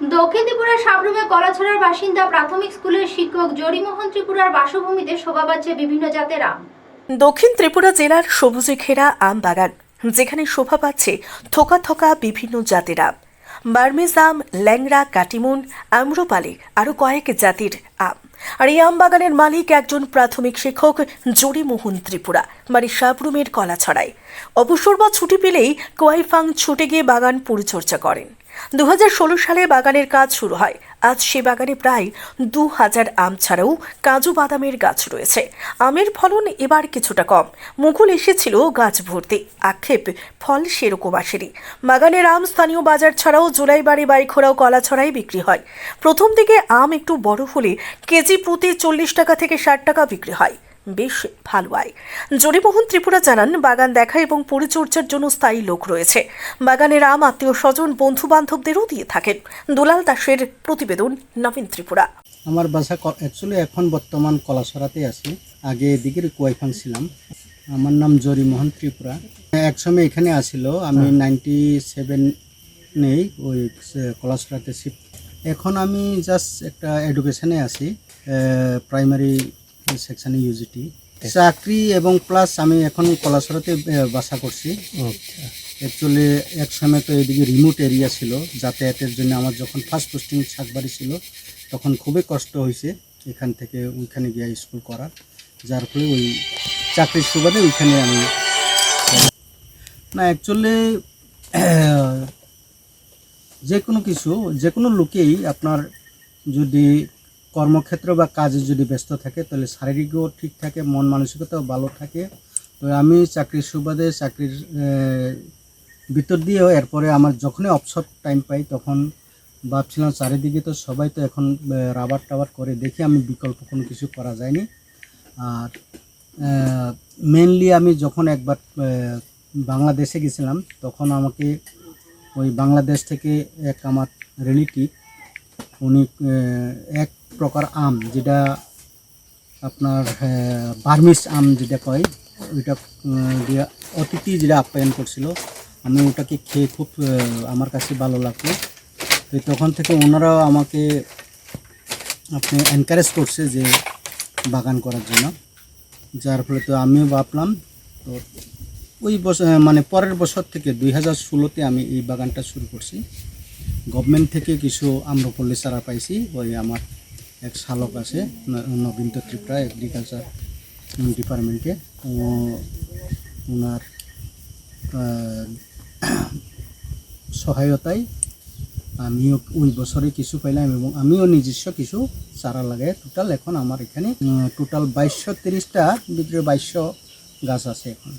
দক্ষিণ ত্রিপুরার সাবরুমে কলাছড়ার বাসিন্দা প্রাথমিক স্কুলের শিক্ষক জরিমোহন ত্রিপুরার বাসভূমিতে শোভা পাচ্ছে বিভিন্ন জাতের আম। দক্ষিণ ত্রিপুরা জেলার সবুজে ঘেরা আম বাগান, যেখানে শোভা পাচ্ছে থোকা থোকা বিভিন্ন জাতের আম। বার্মিজ আম, ল্যাংড়া, কাটিমুন, আম্রপালি, আরও কয়েক জাতির আম। আর এই আম বাগানের মালিক একজন প্রাথমিক শিক্ষক জরিমোহন ত্রিপুরা মানে সাবরুমের কলাছড়ায়। অবসর বা ছুটি পেলেই কোয়াইফাং ছুটে গিয়ে বাগান পরিচর্যা করেন। দু হাজার ষোলো সালে বাগানের কাজ শুরু হয়। আজ সে বাগানে প্রায় দু হাজার আম ছাড়াও কাজু বাদামের গাছ রয়েছে। আমের ফলন এবার কিছুটা কম। মুকুল এসেছিল গাছ ভর্তি। আক্ষেপ, ফল সেরকম আসেনি। বাগানের আম স্থানীয় বাজার ছাড়াও জুলাই বাড়ি বাইখোড়াও কলা ছড়াই বিক্রি হয়। প্রথম দিকে আম একটু বড় হলে কেজি প্রতি চল্লিশ টাকা থেকে ষাট টাকা বিক্রি হয়। বেশ ভালো আয়। জরিমোহন ত্রিপুরা জানান বাগান দেখা এবং পরিচর্যার জন্য স্থায়ী লোক রয়েছে। বাগানের আম আত্মীয় স্বজন বন্ধু বান্ধবদেরও দিয়ে থাকেন। দুলাল দাসের প্রতিবেদন নবীন ত্রিপুরা। আমার বাসা অ্যাকচুয়ালি এখন বর্তমান কলাসরাতে আছি। আগে এদিকের কুয়াইফাং ছিলাম। আমার নাম জরি মোহন ত্রিপুরা। একসময় এখানে আসিল। আমি নাইনটি সেভেন নেই ওই কলাসরাতে শিফট এখন আমি জাস্ট একটা এডুকেশনে আছি। প্রাইমারি সেকশনে ইউজিটি চাকরি এবং প্লাস আমি এখন কলাসরাতে বাসা করছি। অ্যাকচুয়ালি এক সময় তো এদিকে রিমোট এরিয়া ছিল যাতায়াতের জন্য আমার যখন ফার্স্ট পোস্টিং সাতবাড়ি ছিল তখন খুবই কষ্ট হয়েছে এখান থেকে ওইখানে গিয়ে স্কুল করা। যার ফলে ওই চাকরির সুবাদে ওইখানে আমি না অ্যাকচুয়ালি যে কোনো কিছু যে কোনো লোকেই আপনার যদি কর্মক্ষেত্র বা কাজে যদি ব্যস্ত থাকে, তাহলে শারীরিকও ঠিক থাকে, মন মানসিকতাও ভালো থাকে। তো আমি চাকরির সুবাদে চাকরির ভিতর দিয়েও এরপরে আমার যখনই অবসর টাইম পাই তখন ভাবছিলাম চারিদিকে তো সবাই তো এখন রাবার টাবার করে দেখি আমি বিকল্প কোনো কিছু করা যায়নি। আর মেনলি আমি যখন একবার বাংলাদেশে গেছিলাম তখন আমাকে ওই বাংলাদেশ থেকে এক আমার রিলেটিভ উনি এক প্রকার আম, যেটা আপনার বার্মিস আম যেটা কয়, ওইটা অতিথি যেটা আপ্যায়ন করছিল, আমি ওটাকে খেয়ে খুব আমার কাছে ভালো লাগল। তো তখন থেকে ওনারাও আমাকে আপনি এনকারেজ করছে যে বাগান করার জন্য। যার ফলে তো আমিও ভাবলাম, তো ওই বছর মানে পরের বছর থেকে দুই হাজার ষোলোতে আমি এই বাগানটা শুরু করছি। গভর্নমেন্ট থেকে কিছু আম্রপল্লী চারা পাইছি, ওই আমার এক শালক আছে নবীন ত্রিপুরা এগ্রিকালচার ডিপার্টমেন্টে ওনার সহায়তায় আমিও ওই বছরে কিছু পাইলাম এবং আমিও নিজস্ব কিছু চারা লাগাই। টোটাল এখন আমার এখানে টোটাল বাইশশো তিরিশটা, ভিতরে বাইশশো গাছ আছে এখন।